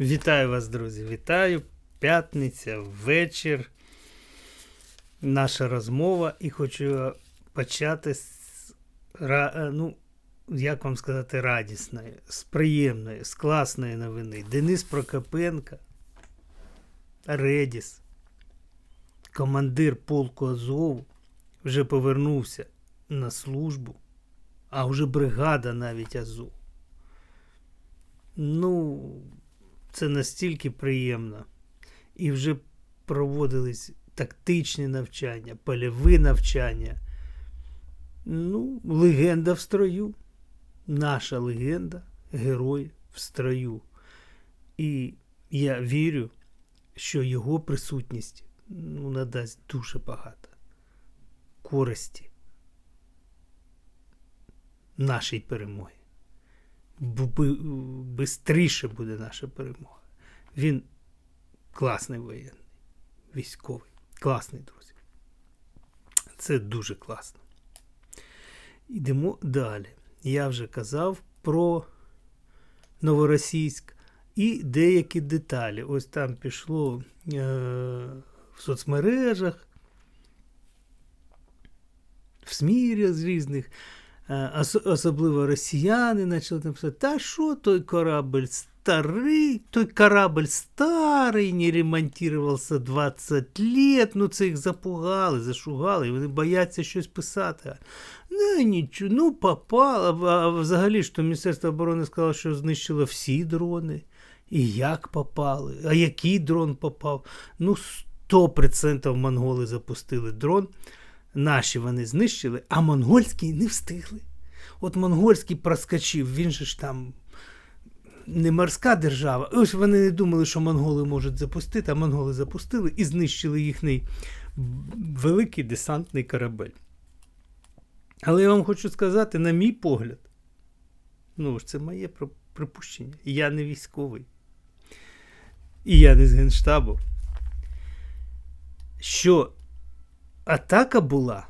Вітаю вас, друзі! Вітаю! П'ятниця, вечір. Наша розмова. І хочу почати з, е, ну, як вам сказати, радісної, з приємної, з класної новини. Денис Прокопенко, Редіс, командир полку Азову, вже повернувся на службу, а вже бригада навіть Азов. Ну, це настільки приємно. І вже проводились тактичні навчання, польові навчання. Ну, легенда в строю. Наша легенда, герой в строю. І я вірю, що його присутність ну, надасть дуже багато користі нашій перемоги. Бистріше буде наша перемога. Він класний воєнний, військовий. Класний, друзі. Це дуже класно. Йдемо далі. Я вже казав про Новоросійськ і деякі деталі. Ось там пішло е- в соцмережах, в СМІ з різних. Е, ос- особливо росіяни почали там писати, та що той корабль старий, той корабль старий, не ремонтувався 20 лет, ну це їх запугали, зашугали, і вони бояться щось писати. Ну нічого, ну попало. А взагалі ж Міністерство оборони сказало, що знищило всі дрони. І як попали, а який дрон попав? Ну, 100% монголи запустили дрон. Наші вони знищили, а монгольський не встигли. От монгольський проскочив, він же ж там не морська держава. І ось вони не думали, що монголи можуть запустити, а монголи запустили і знищили їхній великий десантний корабель. Але я вам хочу сказати, на мій погляд, ну ж це моє припущення. Я не військовий. І я не з Генштабу. Що атака була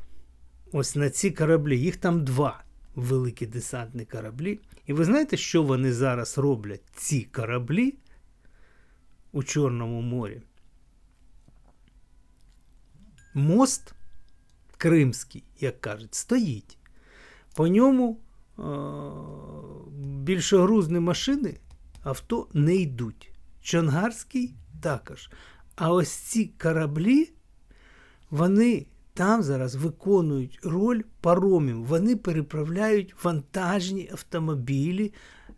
ось на ці кораблі. Їх там два великі десантні кораблі. І ви знаєте, що вони зараз роблять, ці кораблі у Чорному морі? Мост Кримський, як кажуть, стоїть. По ньому е- більшогрузні машини авто не йдуть. Чонгарський також. А ось ці кораблі вони там зараз виконують роль паромів. Вони переправляють вантажні автомобілі,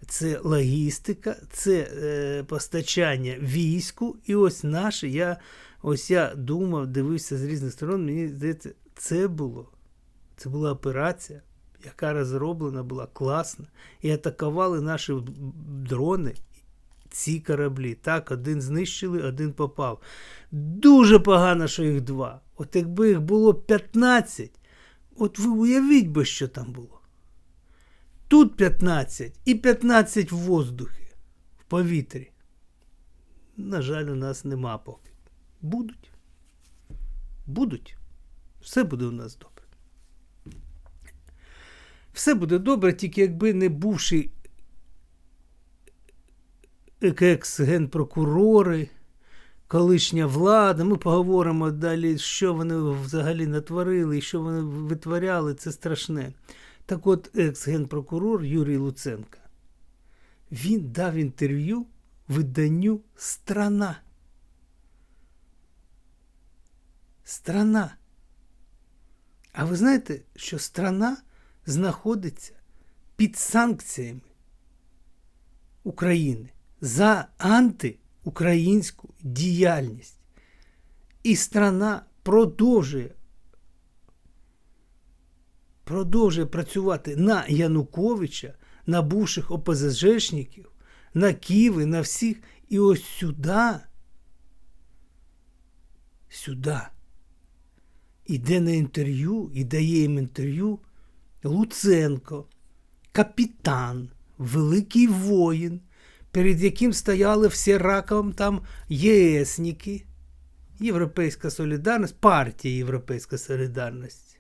це логістика, це е, постачання війську. І ось наше, я ось я думав, дивився з різних сторон, мені здається, це було. Це була операція, яка розроблена була класна. І атакували наші дрони. Ці кораблі. Так, один знищили, один попав. Дуже погано, що їх два. От якби їх було 15, от ви уявіть би, що там було. Тут 15 і 15 в воздухі, в повітрі. На жаль, у нас нема поки. Будуть. Будуть. Все буде у нас добре. Все буде добре, тільки якби не бувший екс-генпрокурори, колишня влада. Ми поговоримо далі, що вони взагалі натворили і що вони витворяли, це страшне. Так от, екс-генпрокурор Юрій Луценко, він дав інтерв'ю виданню Страна. Страна. А ви знаєте, що страна знаходиться під санкціями України за антиукраїнську діяльність. І страна продовжує продовжує працювати на Януковича, на бувших ОПЗЖшників, на Києви, на всіх. І ось сюди, сюди іде на інтерв'ю і дає їм інтерв'ю Луценко, капітан, великий воїн, перед яким стояли всі раком там ЄСники, Європейська Солідарність, партія Європейська Солідарність.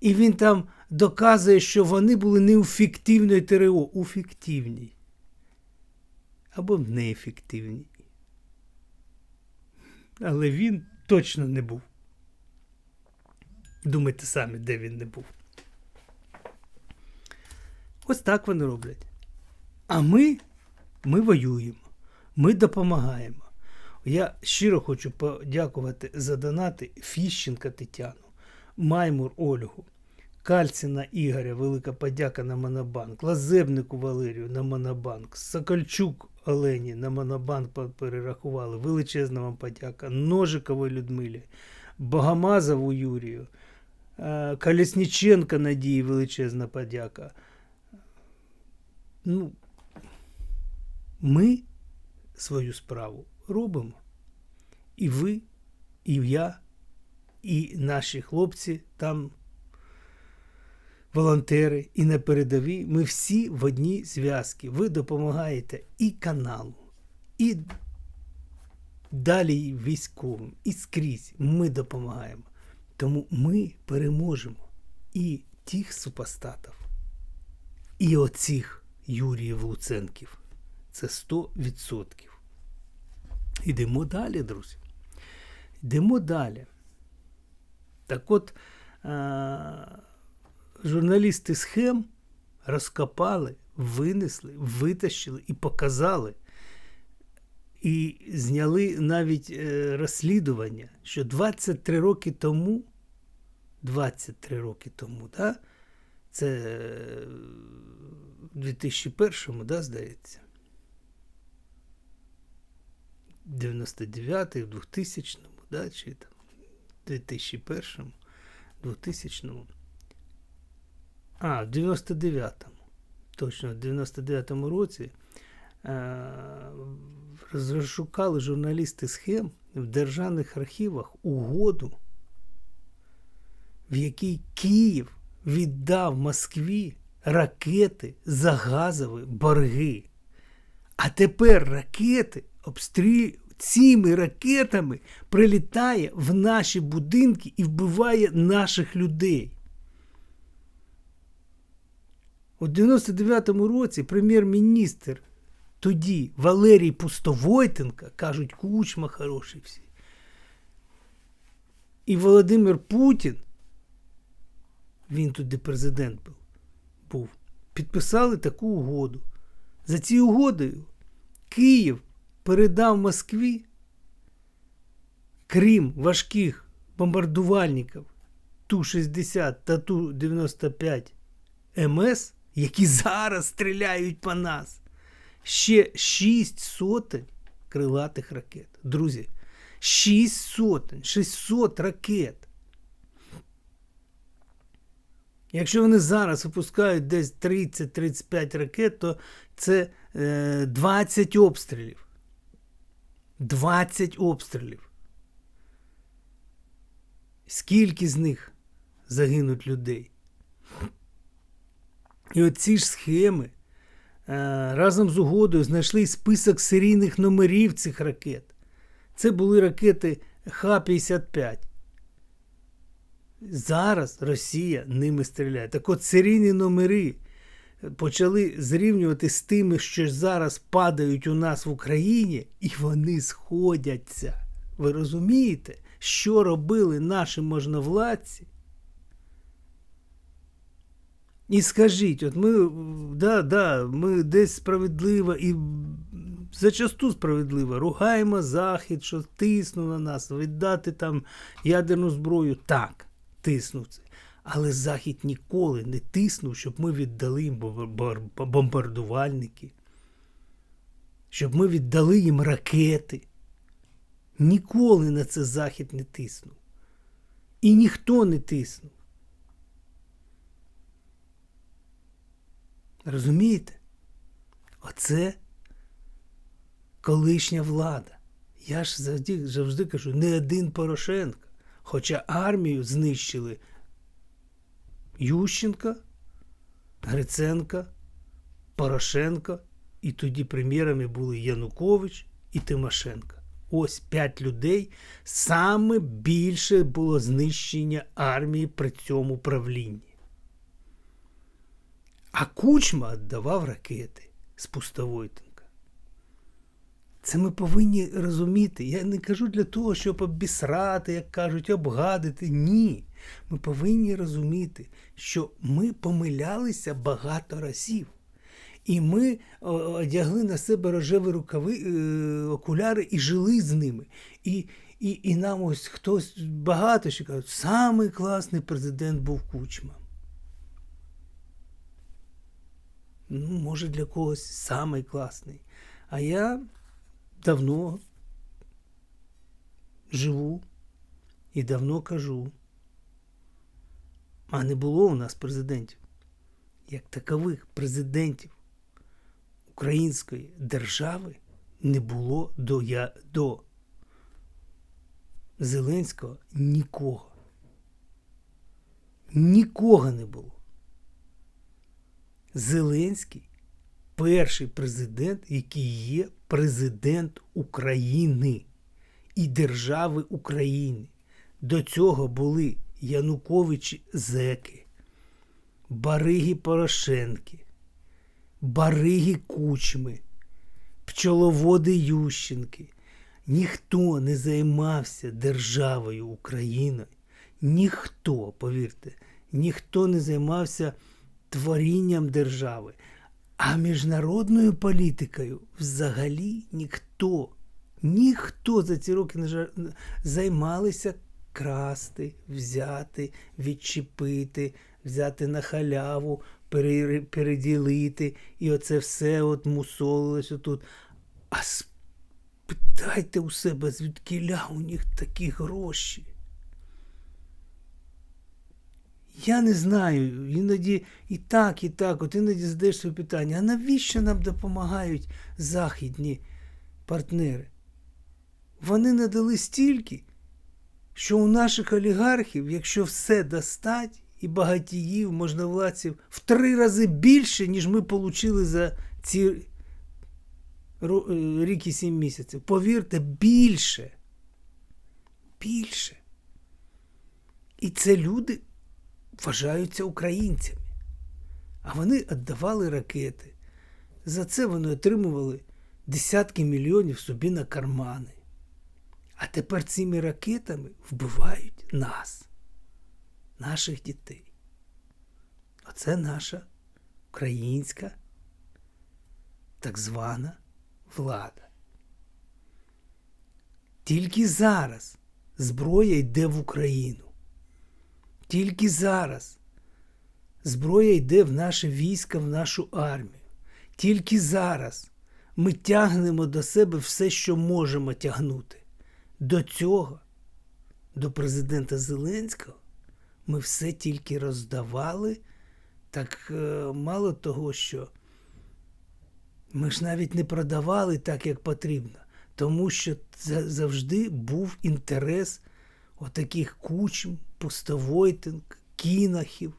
І він там доказує, що вони були не у фіктивної ТРО, у фіктивній. або неефективні. Але він точно не був. Думайте самі, де він не був. Ось так вони роблять. А ми, ми воюємо, ми допомагаємо. Я щиро хочу подякувати за донати Фіщенка Тетяну, Маймур Ольгу, Кальціна Ігоря, велика подяка на Монобанк, Лазебнику Валерію на Монобанк, Сокольчук Олені на Монобанк перерахували. Величезна вам подяка. Ножиковій Людмилі, Богомазову Юрію, е, Колесніченка Надії величезна подяка. Ну, ми свою справу робимо. І ви, і я, і наші хлопці там, волонтери, і на передовій. Ми всі в одній зв'язці. Ви допомагаєте і каналу, і далі військовим, і скрізь ми допомагаємо. Тому ми переможемо і тих супостатів, і оцих Юріїв Луценків. Це 100%. Йдемо далі, друзі. Йдемо далі. Так от а, журналісти схем розкопали, винесли, витащили і показали. І зняли навіть е, розслідування, що 23 роки тому, 23 роки тому, да, це в 2001-му, да, здається, 99 в 2000-му, да, чи там 2001-му, 2000-му. А, в 99-му. Точно, в 99-му році е, розшукали журналісти схем в державних архівах угоду, в якій Київ віддав Москві ракети за газові борги. А тепер ракети обстрілюють цими ракетами прилітає в наші будинки і вбиває наших людей. У 99-му році прем'єр-міністр тоді Валерій Пустовойтенка, кажуть, кучма хороший всі. І Володимир Путін, він туди президент був, був, підписали таку угоду. За цією угодою Київ передав Москві, крім важких бомбардувальників Ту-60 та Ту-95 МС, які зараз стріляють по нас, ще 6 сотень крилатих ракет. Друзі, 6 сотень, 600 ракет. Якщо вони зараз випускають десь 30-35 ракет, то це е, 20 обстрілів. 20 обстрілів. Скільки з них загинуть людей? І оці ж схеми е, разом з угодою знайшли список серійних номерів цих ракет. Це були ракети Х-55. Зараз Росія ними стріляє. Так от серійні номери почали зрівнювати з тими, що зараз падають у нас в Україні, і вони сходяться. Ви розумієте, що робили наші можновладці? І скажіть, от ми да, да, ми десь справедливо і зачасту справедливо ругаємо Захід, що тиснув на нас, віддати там ядерну зброю. Так, тиснув. Але Захід ніколи не тиснув, щоб ми віддали їм бомбардувальники, щоб ми віддали їм ракети. Ніколи на це Захід не тиснув. І ніхто не тиснув. Розумієте? Оце колишня влада. Я ж завжди, завжди кажу, не один Порошенко. Хоча армію знищили Ющенка, Гриценка, Порошенко, і тоді прем'єрами були Янукович і Тимошенко. Ось п'ять людей. Саме більше було знищення армії при цьому правлінні. А Кучма віддавав ракети з Пустовойтенка. Це ми повинні розуміти. Я не кажу для того, щоб обісрати, як кажуть, обгадити. Ні. Ми повинні розуміти, що ми помилялися багато разів. І ми одягли на себе рожеві рукави, е, окуляри і жили з ними. І і, і нам ось хтось багато ще кажуть, самий класний президент був кучма. Ну, може, для когось самий класний. А я давно живу і давно кажу. А не було у нас президентів, як такових президентів української держави не було до, я, до Зеленського нікого. Нікого не було. Зеленський перший президент, який є президент України і держави України. До цього були Януковичі Зеки, Бариги Порошенки, Бариги Кучми, пчеловоди Ющенки. Ніхто не займався державою Україною. Ніхто, повірте, ніхто не займався творінням держави. А міжнародною політикою взагалі ніхто, ніхто за ці роки не займалися красти, взяти, відчепити, взяти на халяву, переділити. І оце все от мусолилось отут. А спитайте у себе, звідки у них такі гроші. Я не знаю, іноді і так, і так, от іноді задаєш своє питання, а навіщо нам допомагають західні партнери? Вони надали стільки, що у наших олігархів, якщо все достать, і багатіїв, можновладців в три рази більше, ніж ми отримали за ці е, рік і сім місяців. Повірте, більше. Більше. І це люди вважаються українцями. А вони віддавали ракети. За це вони отримували десятки мільйонів собі на кармани. А тепер цими ракетами вбивають нас, наших дітей. Оце наша українська так звана влада. Тільки зараз зброя йде в Україну. Тільки зараз зброя йде в наше військо, в нашу армію. Тільки зараз ми тягнемо до себе все, що можемо тягнути. До цього, до президента Зеленського, ми все тільки роздавали. Так е, мало того, що ми ж навіть не продавали так, як потрібно, тому що завжди був інтерес отаких кучм, Пустовойтинг, Кінахів,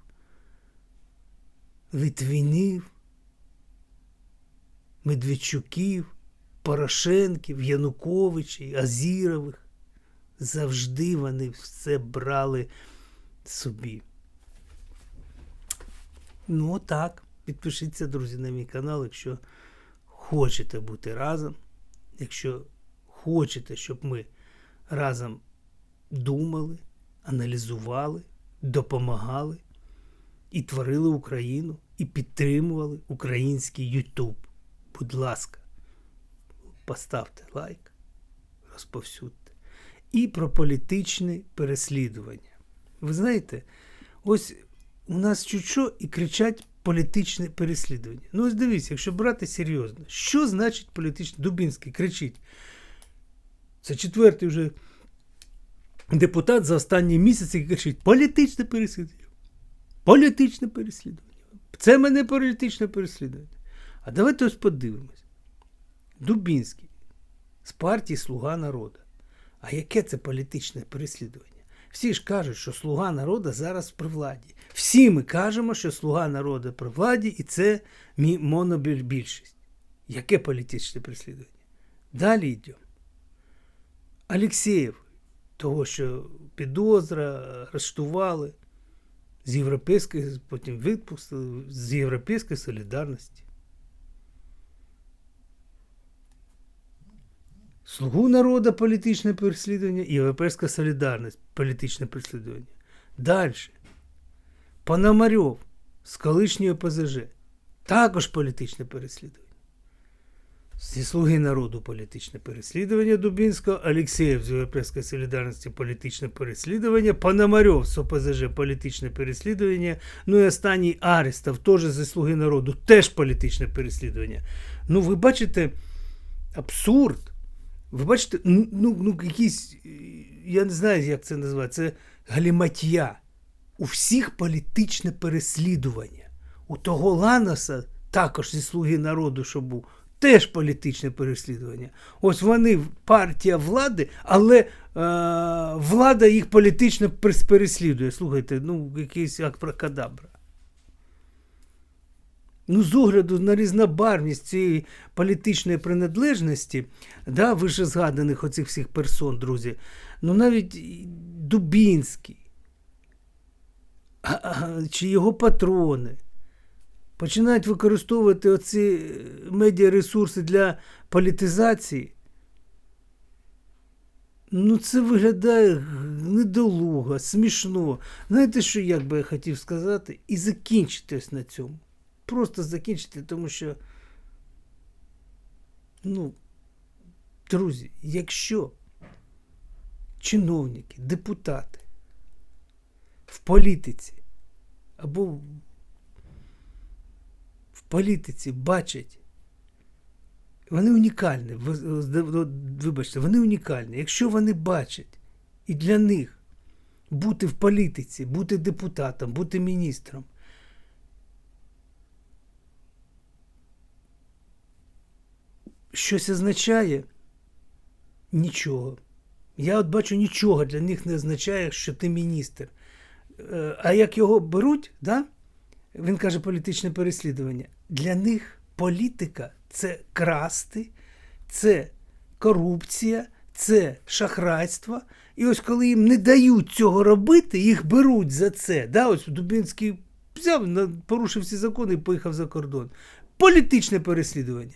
Литвинів, Медведчуків, Порошенків, Януковичів, Азірових. Завжди вони все брали собі. Ну, так. Підпишіться, друзі, на мій канал, якщо хочете бути разом. Якщо хочете, щоб ми разом думали, аналізували, допомагали і творили Україну, і підтримували український Ютуб. Будь ласка, поставте лайк, розповсюдьте. І про політичне переслідування. Ви знаєте, ось у нас чуть-що і кричать політичне переслідування. Ну, ось дивіться, якщо брати серйозно, що значить політичне? Дубінський кричить. Це четвертий вже депутат за останні місяці кричить: політичне переслідування. Політичне переслідування. Це мене політичне переслідування. А давайте ось подивимось. Дубінський з партії Слуга народу. А яке це політичне переслідування? Всі ж кажуть, що слуга народу зараз при владі. Всі ми кажемо, що слуга народу при владі, і це монобільшість. Яке політичне переслідування? Далі йдемо. Алексєєв того, що підозра, арештували з європейської, потім відпустили з Європейської солідарності. Слугу народу політичне переслідування Європейська солідарність політичне переслідування. Далі. Пономарьов з колишньої ОПЗЖ. Також політичне переслідування. Зі слуги народу політичне переслідування Дубінського, Алєксєєв з Європейської солідарності політичне переслідування, Пономарьов з ОПЗЖ політичне переслідування, ну і останній Арестов, теж зі слуги народу, теж політичне переслідування. Ну, ви бачите абсурд. Ви бачите, ну, ну, ну якийсь, е, я не знаю, як це назвати, це галіматія. У всіх політичне переслідування. У того Ланоса, також зі слуги народу, що був, теж політичне переслідування. Ось вони партія влади, але е, влада їх політично переслідує. Слухайте, ну якийсь акпракадабра. Ну, з огляду на різнобарвність цієї політичної приналежності, да, вище згаданих оцих всіх персон, друзі, ну навіть Дубінський, чи його патрони починають використовувати оці е, медіаресурси для політизації. Ну, це виглядає недолуго, смішно. Знаєте, що як би я хотів сказати? І закінчитись на цьому. Просто закінчити, тому що, ну, друзі, якщо чиновники, депутати в політиці або політиці бачать, вони унікальні. ви- Вибачте, вони унікальні. Якщо вони бачать і для них бути в політиці, бути депутатом, бути міністром. Щось означає? Нічого. Я от бачу, нічого для них не означає, що ти міністр. Е, А як його беруть, да? Він каже політичне переслідування. Для них політика це красти, це корупція, це шахрайство. І ось коли їм не дають цього робити, їх беруть за це. Да? Ось Дубінський взяв, порушив всі закони і поїхав за кордон. Політичне переслідування.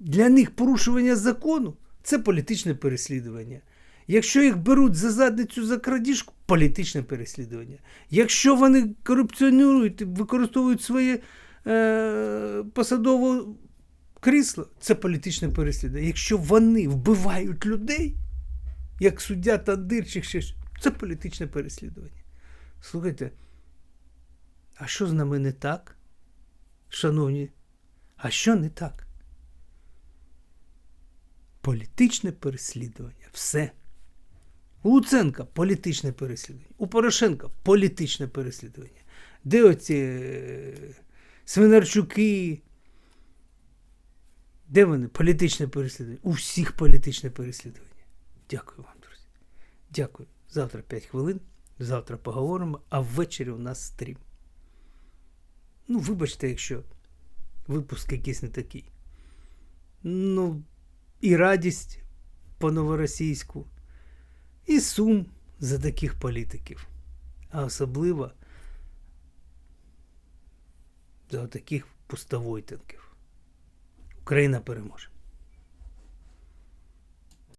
Для них порушування закону це політичне переслідування. Якщо їх беруть за задницю за крадіжку, політичне переслідування. Якщо вони корупціонують, використовують своє е, посадове крісло, це політичне переслідування. Якщо вони вбивають людей, як суддя Тандир чи ще це політичне переслідування. Слухайте, а що з нами не так, шановні? А що не так? Політичне переслідування. Все. У Луценка політичне переслідування. У Порошенка політичне переслідування. Де оці е, Свинарчуки? Де вони? Політичне переслідування. У всіх політичне переслідування. Дякую вам, друзі. Дякую. Завтра 5 хвилин. Завтра поговоримо, а ввечері у нас стрім. Ну, вибачте, якщо випуск якийсь не такий. Ну, і радість по новоросійську, і сум за таких політиків, а особливо за таких пустовойтинків. Україна переможе.